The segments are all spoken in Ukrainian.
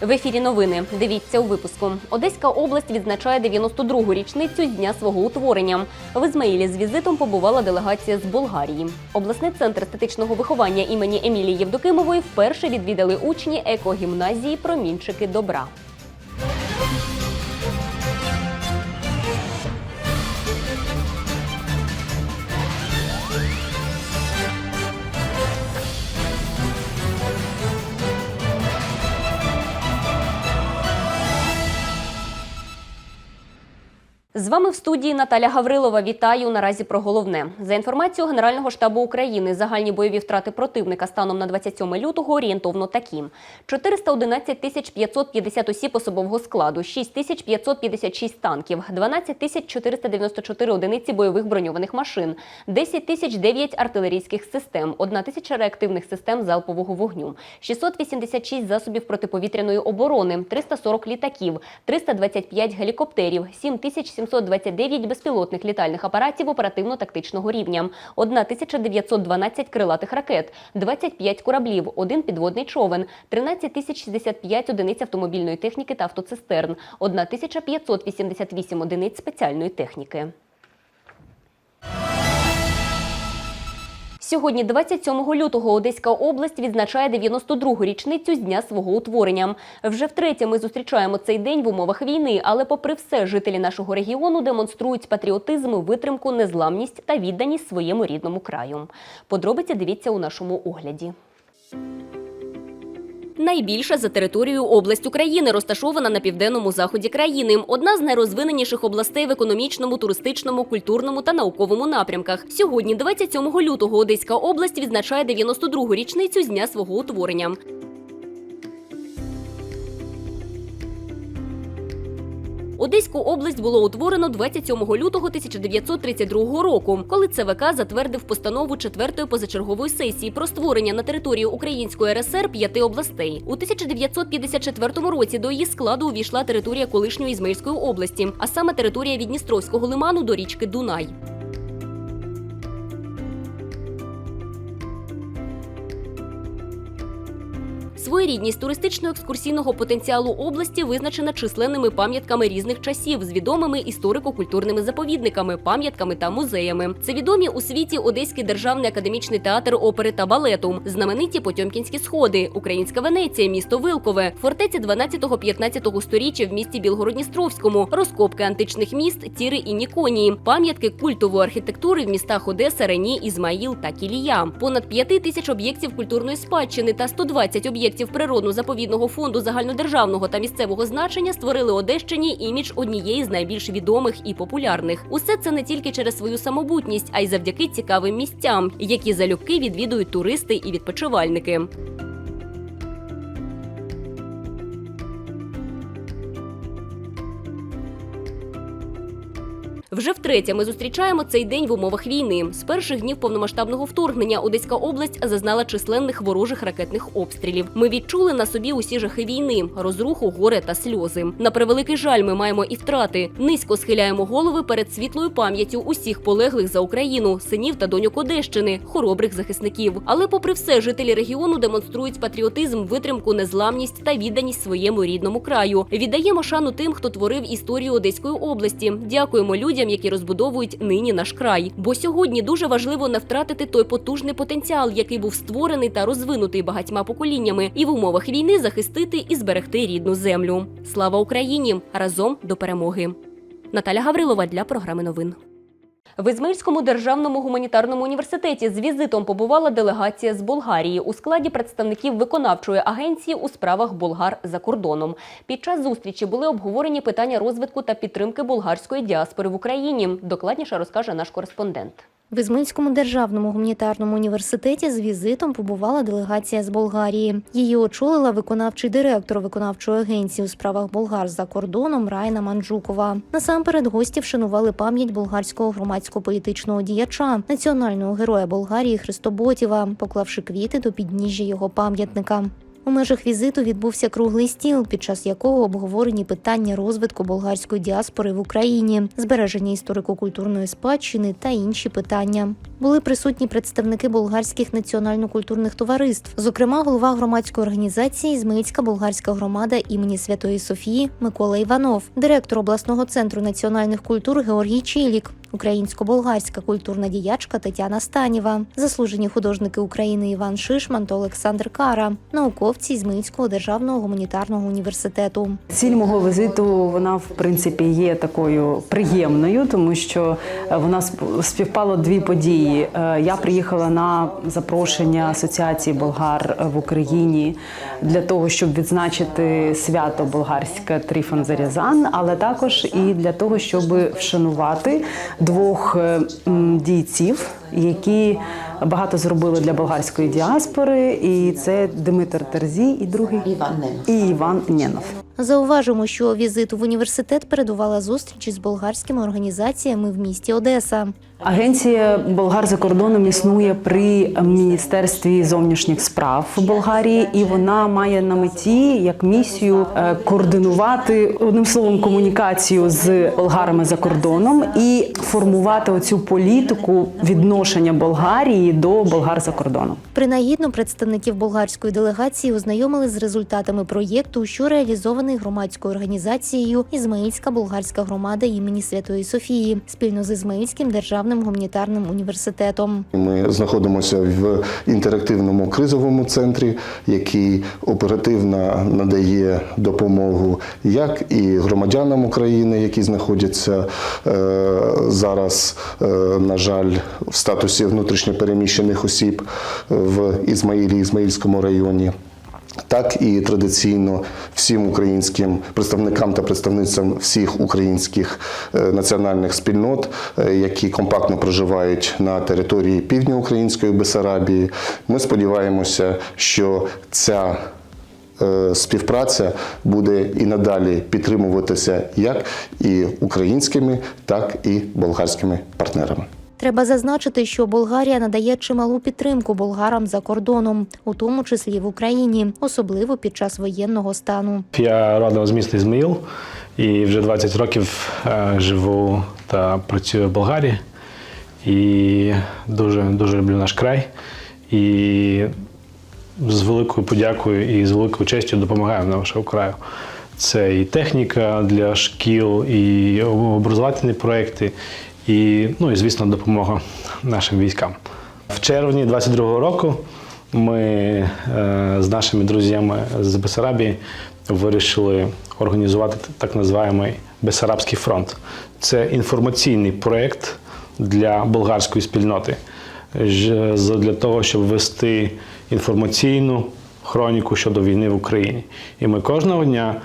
В ефірі новини. Дивіться у випуску. Одеська область відзначає 92-гу річницю з дня свого утворення. В Ізмаїлі з візитом побувала делегація з Болгарії. Обласний центр естетичного виховання імені Емілії Євдокимової вперше відвідали учні екогімназії Промінчики добра. З вами в студії Наталя Гаврилова. Вітаю наразі про головне. За інформацією Генерального штабу України, загальні бойові втрати противника станом на 27 лютого орієнтовно такі: 411 тисяч 550 осіб особового складу, 6 тисяч 556 танків, 12 тисяч 494 одиниці бойових броньованих машин, 10 тисяч 9 артилерійських систем, 1 тисяча реактивних систем залпового вогню, 686 засобів протиповітряної оборони, 340 літаків, 325 гелікоптерів, 7 тисяч 729 безпілотних літальних апаратів оперативно-тактичного рівня, 1912 крилатих ракет, 25 кораблів, один підводний човен, 13 тисяч 65 одиниць автомобільної техніки та автоцистерн, 1588 одиниць спеціальної техніки. Сьогодні, 27 лютого, Одеська область відзначає 92-гу річницю з дня свого утворення. Вже втретє ми зустрічаємо цей день в умовах війни, але, попри все, жителі нашого регіону демонструють патріотизм, витримку, незламність та відданість своєму рідному краю. Подробиці дивіться у нашому огляді. Найбільша за територією область України розташована на південному заході країни. Одна з найрозвиненіших областей в економічному, туристичному, культурному та науковому напрямках. Сьогодні, 27 лютого, Одеська область відзначає 92-гу річницю з дня свого утворення. Одеську область було утворено 27 лютого 1932 року, коли ЦВК затвердив постанову 4-ї позачергової сесії про створення на території Української РСР п'яти областей. У 1954 році до її складу увійшла територія колишньої Ізмаїльської області, а саме територія від Дністровського лиману до річки Дунай. Своєрідність туристично-екскурсійного потенціалу області визначена численними пам'ятками різних часів з відомими історико-культурними заповідниками, пам'ятками та музеями. Це відомі у світі Одеський державний академічний театр опери та балету, знамениті Потьомкінські сходи, Українська Венеція, місто Вилкове, фортеці 12-15 сторіччя в місті Білгородністровському, розкопки античних міст, Тіри і Ніконії, пам'ятки культової архітектури в містах Одеса, Рені, Ізмаїл та Кілія. Понад 5 тисяч об'єктів культурної спадщини та 120 об'єктів природно-заповідного фонду загальнодержавного та місцевого значення створили Одещині імідж однієї з найбільш відомих і популярних. Усе це не тільки через свою самобутність, а й завдяки цікавим місцям, які залюбки відвідують туристи і відпочивальники. Вже втретє ми зустрічаємо цей день в умовах війни. З перших днів повномасштабного вторгнення Одеська область зазнала численних ворожих ракетних обстрілів. Ми відчули на собі усі жахи війни, розруху, горе та сльози. На превеликий жаль, ми маємо і втрати. Низько схиляємо голови перед світлою пам'яттю усіх полеглих за Україну, синів та доньок Одещини, хоробрих захисників. Але, попри все, жителі регіону демонструють патріотизм, витримку, незламність та відданість своєму рідному краю. Віддаємо шану тим, хто творив історію Одеської області. Дякуємо людям, які розбудовують нині наш край. Бо сьогодні дуже важливо не втратити той потужний потенціал, який був створений та розвинутий багатьма поколіннями, і в умовах війни захистити і зберегти рідну землю. Слава Україні! Разом до перемоги! Наталя Гаврилова для програми новин. В Ізмаїльському державному гуманітарному університеті з візитом побувала делегація з Болгарії у складі представників виконавчої агенції у справах болгар за кордоном. Під час зустрічі були обговорені питання розвитку та підтримки болгарської діаспори в Україні. Докладніше розкаже наш кореспондент. В Ізмаїльському державному гуманітарному університеті з візитом побувала делегація з Болгарії. Її очолила виконавчий директор виконавчої агенції у справах болгар за кордоном Райна Манджукова. Насамперед гості вшанували пам'ять болгарського громадсько-політичного діяча, національного героя Болгарії Христоботіва, поклавши квіти до підніжжя його пам'ятника. У межах візиту відбувся круглий стіл, під час якого обговорені питання розвитку болгарської діаспори в Україні, збереження історико-культурної спадщини та інші питання. Були присутні представники болгарських національно-культурних товариств, зокрема, голова громадської організації Ізмаїльська болгарська громада імені Святої Софії Микола Іванов, директор обласного центру національних культур Георгій Чілік, українсько-болгарська культурна діячка Тетяна Станєва, заслужені художники України Іван Шишман та Олександр Кара, науковці Ізмаїльського державного гуманітарного університету. Ціль мого візиту вона в принципі є такою приємною, тому що е, вона сп- співпало дві події. Е, Я приїхала на запрошення Асоціації болгар в Україні для того, щоб відзначити свято болгарське Трифон Зарязан, але також і для того, щоб вшанувати двох е, дійців, які багато зробили для болгарської діаспори, і це Димитр Терзій і другий Іван Ненов. і Іван Нєнов. Зауважимо, що візиту в університет передувала зустріч із болгарськими організаціями в місті Одеса. Агенція болгар за кордоном існує при міністерстві зовнішніх справ Болгарії, і вона має на меті як місію е, координувати одним словом комунікацію з болгарами за кордоном і формувати оцю політику відношення Болгарії до болгар за кордоном. Принагідно представників болгарської делегації ознайомили з результатами проєкту, що реалізований громадською організацією Ізмаїльська болгарська громада імені Святої Софії спільно з Ізмаїльським державним гуманітарним університетом. Ми знаходимося в інтерактивному кризовому центрі, який оперативно надає допомогу як і громадянам України, які знаходяться е, зараз, е, на жаль, в статусі внутрішньопереміщених осіб в Ізмаїлі, Ізмаїльському районі. Так і традиційно всім українським представникам та представницям всіх українських е, національних спільнот, е, які компактно проживають на території півдньоукраїнської Бесарабії. Ми сподіваємося, що ця е, співпраця буде і надалі підтримуватися як і українськими, так і болгарськими партнерами. Треба зазначити, що Болгарія надає чималу підтримку болгарам за кордоном, у тому числі в Україні, особливо під час воєнного стану. Я родом з міста Ізмаїл і вже 20 років е, живу та працюю в Болгарії. І дуже, дуже люблю наш край. І з великою подякою і з великою честю допомагаю нашому краю. Це і техніка для шкіл, і образовательні проекти, і, ну, і звісно, допомога нашим військам. В червні 22-го року ми е, з нашими друзями з Бесарабії вирішили організувати так називаємий Бесарабський фронт. Це інформаційний проєкт для болгарської спільноти для того, щоб вести інформаційну хроніку щодо війни в Україні. І ми кожного дня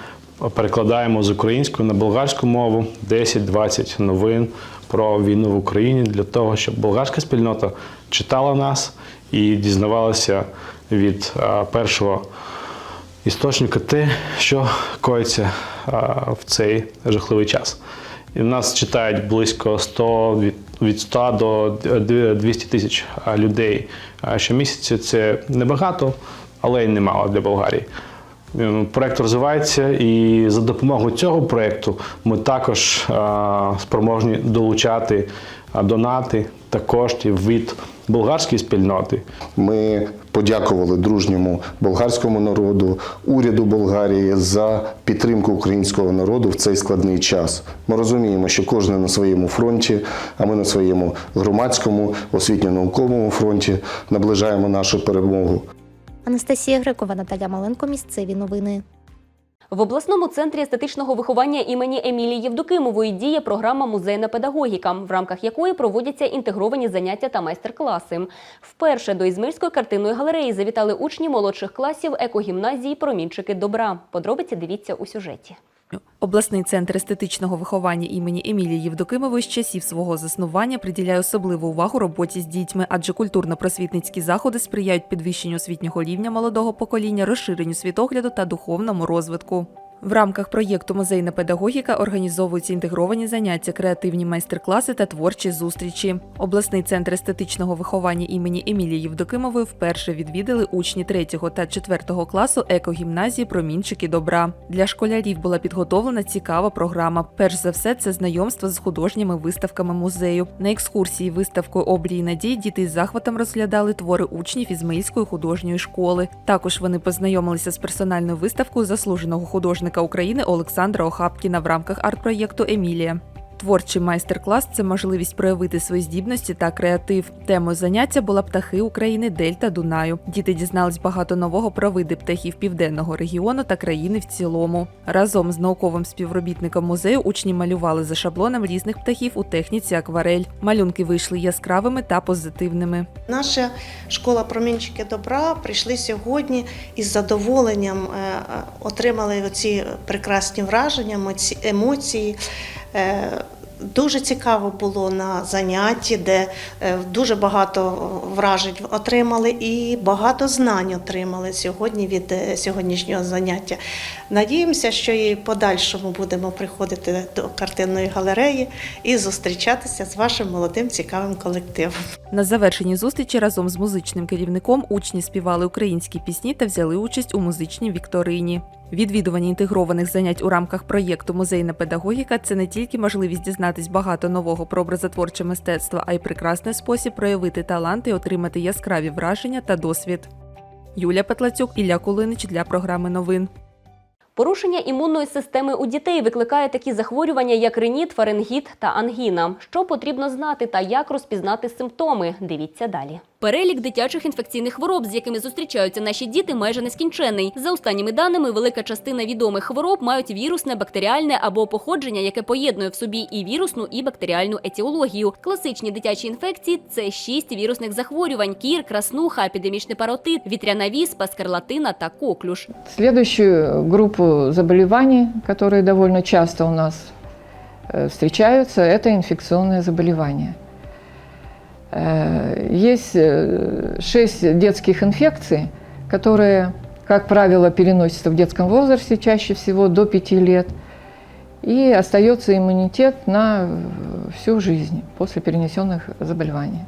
перекладаємо з української на болгарську мову 10-20 новин про війну в Україні для того, щоб болгарська спільнота читала нас і дізнавалася від першого істочника те, що коїться в цей жахливий час. І нас читають близько 100, від, від 100 до 200 тисяч людей щомісяця. Це небагато, але й немало для Болгарії. Е, Проект розвивається, і за допомогою цього проекту ми також спроможні долучати донати та коштів від болгарської спільноти Ми подякували дружньому болгарському народу, уряду Болгарії за підтримку українського народу в цей складний час. Ми розуміємо, що кожен на своєму фронті, а ми на своєму громадському, освітньо-науковому фронті наближаємо нашу перемогу. Анастасія Грекова, Наталя Маленко. Місцеві новини. В обласному центрі естетичного виховання імені Емілії Євдокимової діє програма Музейна педагогіка, в рамках якої проводяться інтегровані заняття та майстер-класи. Вперше до Ізмирської картинної галереї завітали учні молодших класів екогімназії Промінчики добра. Подробиці дивіться у сюжеті. Обласний центр естетичного виховання імені Емілії Євдокимової з часів свого заснування приділяє особливу увагу роботі з дітьми, адже культурно-просвітницькі заходи сприяють підвищенню освітнього рівня молодого покоління, розширенню світогляду та духовному розвитку. В рамках проєкту Музейна педагогіка організовуються інтегровані заняття, креативні майстер-класи та творчі зустрічі. Обласний центр естетичного виховання імені Емілії Євдокимової вперше відвідали учні 3 та 4 класу екогімназії Промінчики добра. Для школярів була підготовлена цікава програма. Перш за все, це знайомство з художніми виставками музею. На екскурсії виставкою обрії надій діти з захватом розглядали твори учнів Ізмаїльської художньої школи. Також вони познайомилися з персональною виставкою заслуженого художника України Олександра Охапкіна в рамках арт-проєкту Емілія. Творчий майстер-клас це можливість проявити свої здібності та креатив. Темою заняття була птахи України Дельта Дунаю. Діти дізнались багато нового про види птахів південного регіону та країни в цілому. Разом з науковим співробітником музею учні малювали за шаблоном різних птахів у техніці акварель. Малюнки вийшли яскравими та позитивними. Наша школа промінчики добра прийшли сьогодні із задоволенням, е, е, отримали оці прекрасні враження, емоці- емоції. Е, Дуже цікаво було на занятті, де е, дуже багато вражень отримали і багато знань отримали сьогодні від е, сьогоднішнього заняття. Надіємося, що і в подальшому будемо приходити до картинної галереї і зустрічатися з вашим молодим цікавим колективом. На завершенні зустрічі разом з музичним керівником учні співали українські пісні та взяли участь у музичній вікторині. Відвідування інтегрованих занять у рамках проєкту Музейна педагогіка це не тільки можливість дізнатись багато нового про образотворче мистецтво, а й прекрасний спосіб проявити талант і отримати яскраві враження та досвід. Юля Петлацюк, Ілля Кулинич для програми новин. Порушення імунної системи у дітей викликає такі захворювання, як реніт, фарингіт та ангіна. Що потрібно знати та як розпізнати симптоми? Дивіться далі. Перелік дитячих інфекційних хвороб, з якими зустрічаються наші діти, майже нескінченний. За останніми даними, велика частина відомих хвороб мають вірусне, бактеріальне або походження, яке поєднує в собі і вірусну, і бактеріальну етіологію. Класичні дитячі інфекції це шість вірусних захворювань: кір, краснуха, епідемічний паротит, вітряна віспа, скарлатина та коклюш. Следующую заболеваний, которые довольно часто у нас э, встречаются, это инфекционные заболевания. Э, Есть э, шесть детских инфекций, которые, как правило, переносятся в детском возрасте, чаще всего до 5 лет, и остается иммунитет на всю жизнь после перенесенных заболеваний.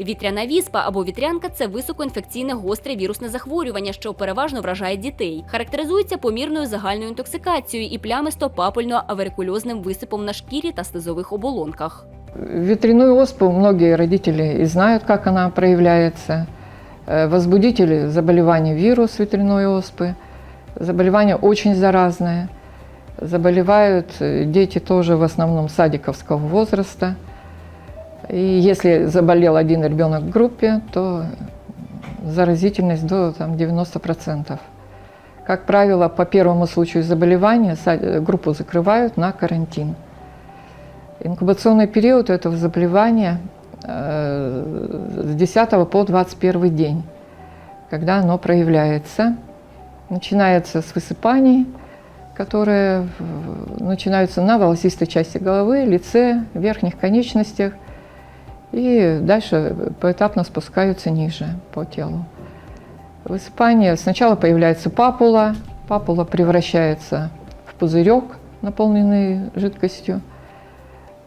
Вітряна віспа або вітрянка це високоінфекційне гостре вірусне захворювання, що переважно вражає дітей. Характеризується помірною загальною інтоксикацією і плямисто-папульно-аверикульозним висипом на шкірі та слизових оболонках. Ветряную оспу многие родители и знают, как она проявляется. Э, Возбудители заболевания вирус ветряной оспы. Заболевание очень заразное. Заболевают э, дети тоже в основном садиковского возраста. И если заболел один ребенок в группе, то заразительность до там, 90%. Как правило, по первому случаю заболевания э, группу закрывают на карантин. Инкубационный период этого заболевания э, с 10 по 21 день, когда оно проявляется. Начинается с высыпаний, которые начинаются на волосистой части головы, лице, верхних конечностях и дальше поэтапно спускаются ниже по телу. Высыпание сначала появляется папула, папула превращается в пузырек, наполненный жидкостью.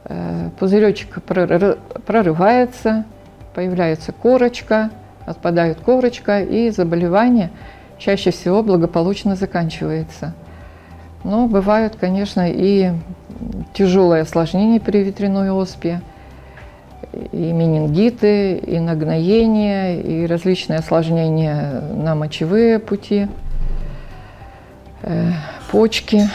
Э, Пузыречек проры- прорывается, появляется корочка, отпадает корочка, и заболевание чаще всего благополучно заканчивается. Но бывают, конечно, и тяжелые осложнения при ветряной оспе, и менингиты, и нагноения, и различные осложнения на мочевые пути, э, почки.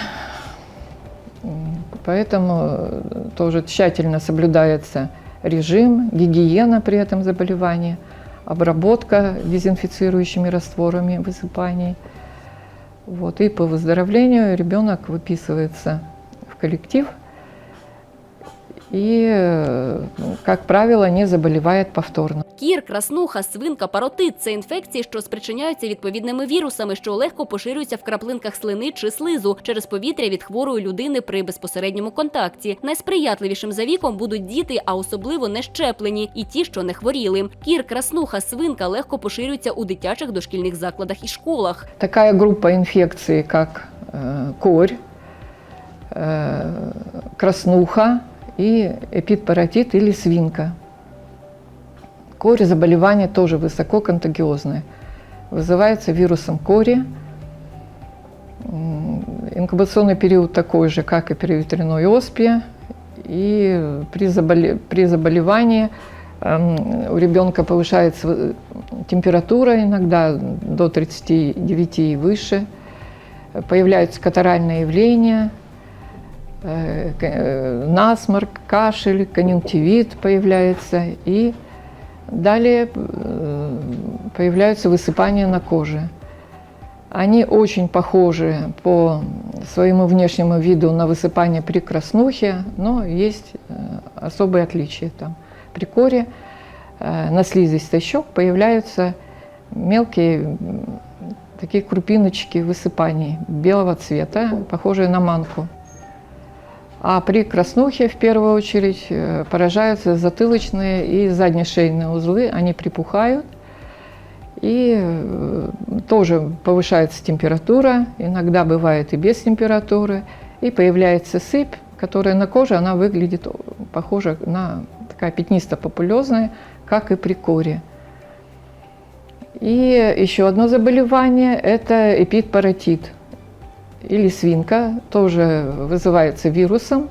Поэтому тоже тщательно соблюдается режим, гигиена при этом заболевании, обработка дезинфицирующими растворами высыпаний. Вот. И по выздоровлению ребенок выписывается в коллектив и, э, ну, как правило, не заболевает повторно. Кір, краснуха, свинка, паротит це інфекції, що спричиняються відповідними вірусами, що легко поширюються в краплинках слини чи слизу через повітря від хворої людини при безпосередньому контакті. Найсприятливішим за віком будуть діти, а особливо не щеплені, і ті, що не хворіли. Кір, краснуха, свинка легко поширюються у дитячих дошкільних закладах і школах. Такая группа инфекций, как э, корь, э, краснуха И эпидпаратит или свинка. Корь заболевание тоже высококонтагиозное. Вызывается вирусом кори. Инкубационный период такой же, как и при ветряной оспе. И при, заболе- при заболевании эм, у ребенка повышается э, температура иногда до 39 и выше. Появляются катаральные явления, насморк, кашель, конъюнктивит появляется. И далее э, появляются высыпания на коже. Они очень похожи по своему внешнему виду на высыпание при краснухе, но есть э, особые отличия там. При коре э, на слизистой щек появляются мелкие такие крупиночки высыпаний белого цвета, похожие на манку. А при краснухе в первую очередь э, поражаются затылочные и заднешейные узлы, они припухают, и э, тоже повышается температура, иногда бывает и без температуры, и появляется сыпь, которая на коже, она выглядит похожа на такая пятнисто-популезная, как и при коре. И еще одно заболевание – это эпидпаратит или свинка, тоже вызывается вирусом,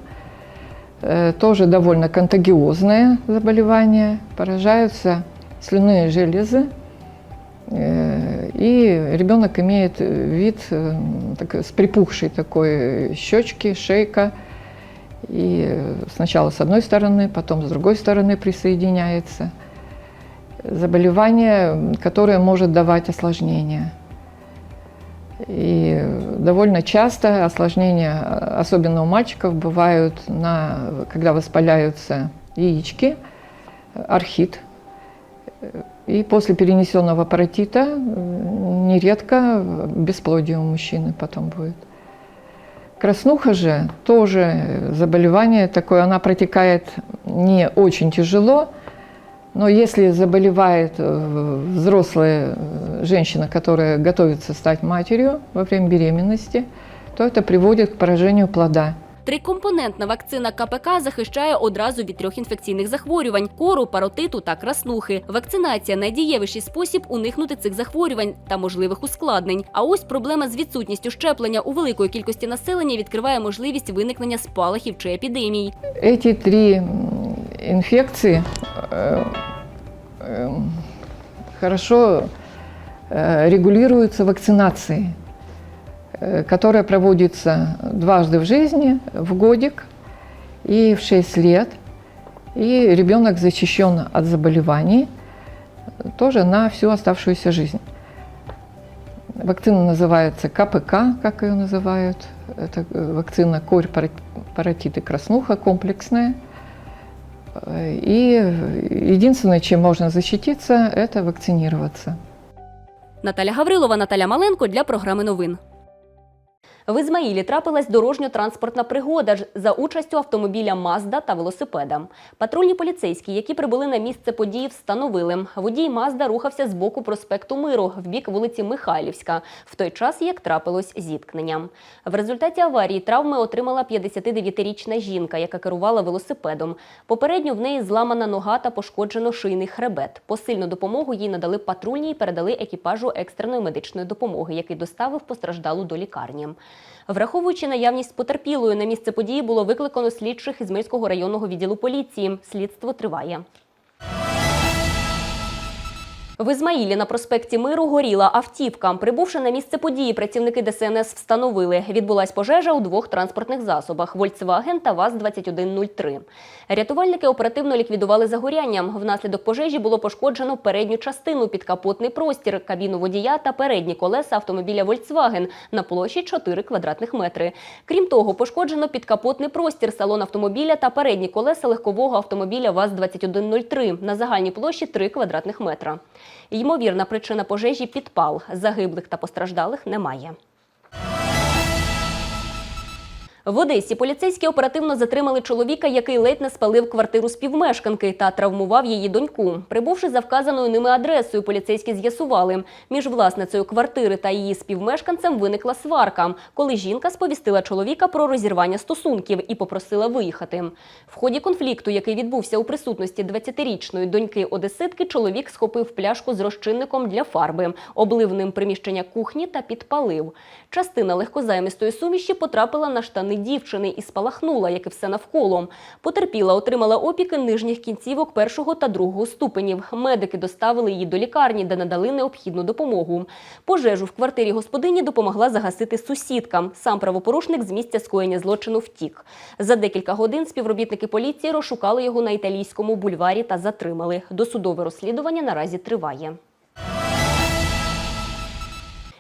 э, тоже довольно контагиозное заболевание, поражаются слюнные железы, Э, и ребенок имеет вид э, такой, с припухшей такой щечки, шейка. И сначала с одной стороны, потом с другой стороны присоединяется. Заболевание, которое может давать осложнения. И довольно часто осложнения, особенно у мальчиков, бывают, на, когда воспаляются яички, архит, и после перенесенного паротита нередко бесплодие у мужчины потом будет. Краснуха же тоже заболевание такое, она протекает не очень тяжело, но если заболевает э, взрослая э, женщина, которая готовится стать матерью во время беременности, то это приводит к поражению плода. Трикомпонентна вакцина КПК захищає одразу від трьох інфекційних захворювань кору, паротиту та краснухи. Вакцинація найдієвіший спосіб уникнути цих захворювань та можливих ускладнень. А ось проблема з відсутністю щеплення у великої кількості населення відкриває можливість виникнення спалахів чи епідемій. Эти три м, инфекции э, э, хорошо э, регулируются вакцинацией, э, которая проводится дважды в жизни, в годик и в 6 лет. И ребенок защищен от заболеваний тоже на всю оставшуюся жизнь. Вакцина называется КПК, как ее называют. Это вакцина корь, паротит и краснуха комплексная. И единственное, чем можно защититься, это вакцинироваться. Наталя Гаврилова, Наталя Маленко для програми новин. В Ізмаїлі трапилась дорожньо-транспортна пригода за участю автомобіля Мазда та велосипеда. Патрульні поліцейські, які прибули на місце події, встановили. Водій Мазда рухався з боку проспекту Миру в бік вулиці Михайлівська, в той час як трапилось зіткнення. В результаті аварії травми отримала 59-річна жінка, яка керувала велосипедом. Попередньо в неї зламана нога та пошкоджено шийний хребет. Посильну допомогу їй надали патрульні і передали екіпажу екстреної медичної допомоги, який доставив постраждалу до лікарні. Враховуючи наявність потерпілої, на місце події було викликано слідчих із Мирського районного відділу поліції. Слідство триває. В Ізмаїлі на проспекті Миру горіла автівка. Прибувши на місце події, працівники ДСНС встановили, відбулась пожежа у двох транспортних засобах Volkswagen та ВАЗ-2103. Рятувальники оперативно ліквідували загоряння. Внаслідок пожежі було пошкоджено передню частину, підкапотний простір, кабіну водія та передні колеса автомобіля Volkswagen на площі 4 квадратних метри. Крім того, пошкоджено підкапотний простір, салон автомобіля та передні колеса легкового автомобіля ВАЗ-2103 на загальній площі 3 квадратних метра. Ймовірна причина пожежі – підпал. Загиблих та постраждалих немає. В Одесі поліцейські оперативно затримали чоловіка, який ледь не спалив квартиру співмешканки та травмував її доньку. Прибувши за вказаною ними адресою, поліцейські з'ясували, між власницею квартири та її співмешканцем виникла сварка, коли жінка сповістила чоловіка про розірвання стосунків і попросила виїхати. В ході конфлікту, який відбувся у присутності 20-річної доньки Одеситки, чоловік схопив пляшку з розчинником для фарби, облив ним приміщення кухні та підпалив. Частина легкозаймистої суміші потрапила на штани дівчини і спалахнула, як і все навколо. Потерпіла, отримала опіки нижніх кінцівок першого та другого ступенів. Медики доставили її до лікарні, де надали необхідну допомогу. Пожежу в квартирі господині допомогла загасити сусідка. Сам правопорушник з місця скоєння злочину втік. За декілька годин співробітники поліції розшукали його на італійському бульварі та затримали. Досудове розслідування наразі триває.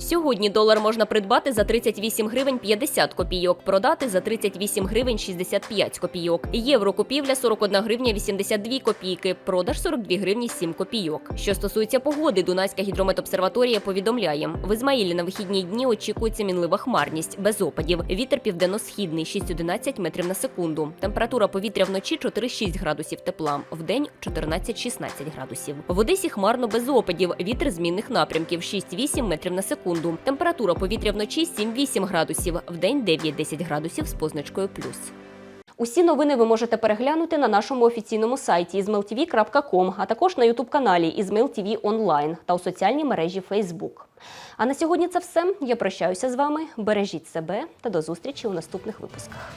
Сьогодні долар можна придбати за 38 гривень 50 копійок, продати за 38 гривень 65 копійок. Євро купівля 41 гривня 82 копійки, продаж 42 гривні 7 копійок. Що стосується погоди, Дунайська гідрометобсерваторія повідомляє, в Ізмаїлі на вихідні дні очікується мінлива хмарність, без опадів. Вітер південно-східний 6-11 метрів на секунду. Температура повітря вночі 4-6 градусів тепла, вдень 14-16 градусів. В Одесі хмарно без опадів, вітер змінних напрямків 6-8 метрів на секунду. Температура повітря вночі 7-8 градусів, вдень 9-10 градусів з позначкою плюс. Усі новини ви можете переглянути на нашому офіційному сайті izmailtv.com, а також на ютуб-каналі Izmail онлайн та у соціальній мережі Facebook. А на сьогодні це все. Я прощаюся з вами. Бережіть себе та до зустрічі у наступних випусках.